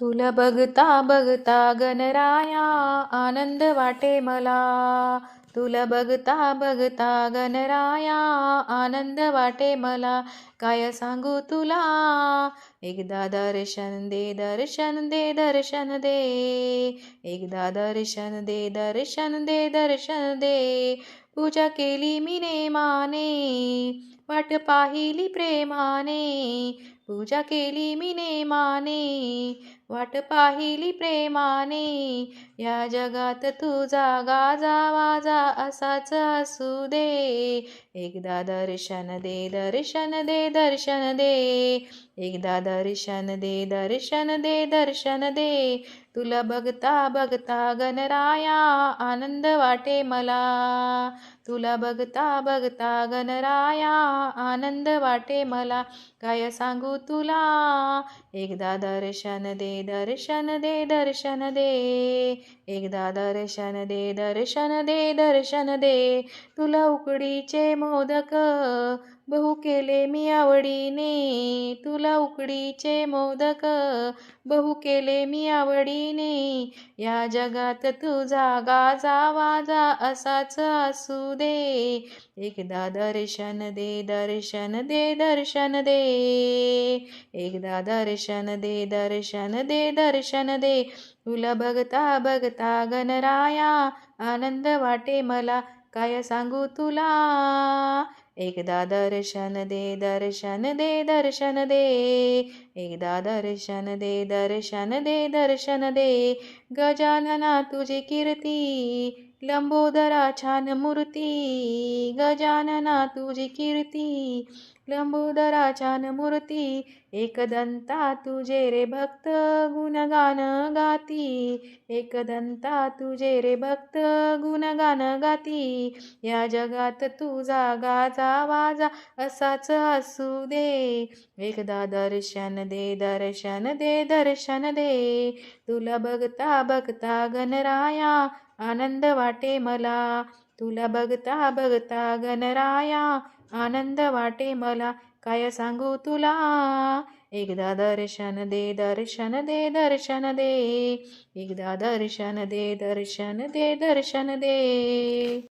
तुला बघता बघता गणराया आनंद वाटे मला. तुला बघता बघता गणराया आनंद वाटे मला. काय सांगू तुला? एकदा दर्शन दे दर्शन दे दर्शन दे. एकदा दर्शन दे दर्शन दे दर्शन दे. पूजा केली मी नेमाने वाट पाहिली प्रेमाने. पूजा केली मी नेमाने वाट पाहिली प्रेमाने. या जगात तुझा गाजा वाजा असाच असू दे. एकदा दर्शन दे दर्शन दे दर्शन दे. एकदा दर्शन दे दर्शन दे दर्शन दे. तुला बघता बघता गणराया आनंद वाटे मला. तुला बघता बघता गणराया आनंद वाटे मला. काय सांगू तुला. एकदा दर्शन दे दर्शन दे दर्शन दे. एकदा दर्शन दे दर्शन दे दर्शन दे. तुला उकडीचे मोदक बहु केले मी आवडीने. तुला उकडीचे मोदक बहु केले मी आवडीने. या जगात तुझा गाजा वाजा असाच असू दे. एकदा दर्शन दे दर्शन दे दर्शन दे. एकदा दर्शन दे दर्शन दे दर्शन दे. तुला बघता बघता गणराया आनंद वाटे मला. काय सांगू तुला? एकदा दर्शन दे दर्शन दे दर्शन दे. एकदा दर्शन दे दर्शन दे दर्शन दे. गजानना तुझी कीर्ती लंबोदरा छान मूर्ती. गजानना तुझी कीर्ती लंबोदराच्या मूर्ती एकदंता तुझे रे भक्त गुणगान गाती. एकदंता तुझे रे भक्त गुणगान गाती. या जगात तुझा गाजा वाजा असाच असू दे. एकदा दर्शन दे दर्शन दे दर्शन दे. तुला बघता बघता गणराया आनंद वाटे मला. तुला बघता बघता गणराया आनंद वाटे मला. काय सांगू तुला? एकदा दर्शन दे दर्शन दे दर्शन दे. एकदा दर्शन दे दर्शन दे दर्शन दे.